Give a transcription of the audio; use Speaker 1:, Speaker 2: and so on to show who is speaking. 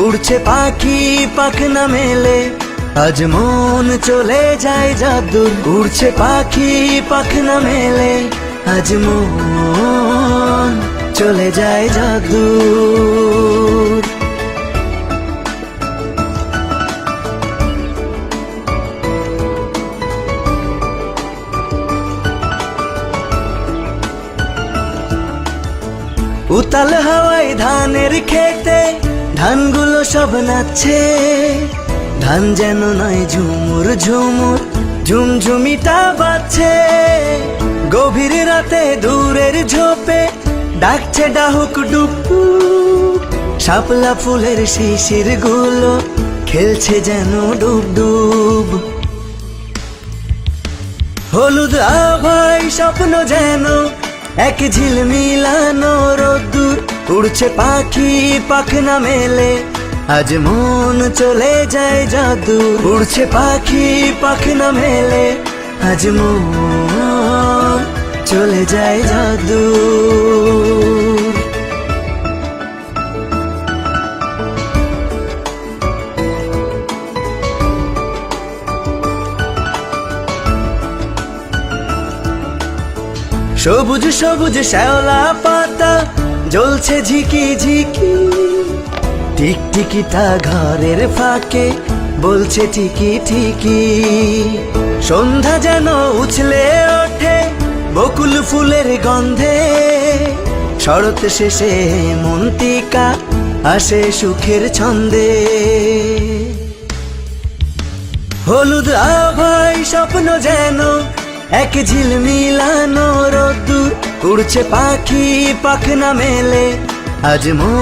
Speaker 1: উড়ছে পাখি পাখনা মেলে। আজ মন চলে যায় জাদুর। উড়ছে পাখি পাখনা মেলে। আজ মন চলে যায় জাদুর। উতাল হাওয়ায় ধানের খেতে, ধানগুলো সব নাচছে। ধান যেন নয় ঝুমুর ঝুমুর, ঝুমঝুমিটা বাজছে। গভীর রাতে দূরের ঝোপে ডাকছে ডাহুক ডুকু। শাপলা ফুলের শিশিরগুলো খেলছে যেন ডুব ডুব। হলুদ আভাই স্বপ্ন যেন এক ঝিল মিলানো রোদ্দুর। উড়ছে পাখি পাখনা মেলে আজ মন চলে যায় জাদু। উড়ছে পাখি পাখনা মেলে। আজ মন চলে যায় জাদু। সবুজ সবুজ শ্যাওলা পাতা, জ্বলছে ঝিকি ঝিকি। টিকটিকিটা ঘরের ফাঁকে, বলছে ঠিকি ঠিকি সন্ধ্যা যেন উছলে ওঠে বকুল ফুলের গন্ধে। শরৎ শেষে মন্তিকা আসে সুখের ছন্দে। হলুদ আভাই স্বপ্ন যেন এক ঝিল মিলানো রোদ্দুর, উড়ছে পাখি পাখনা মেলে, আজ মন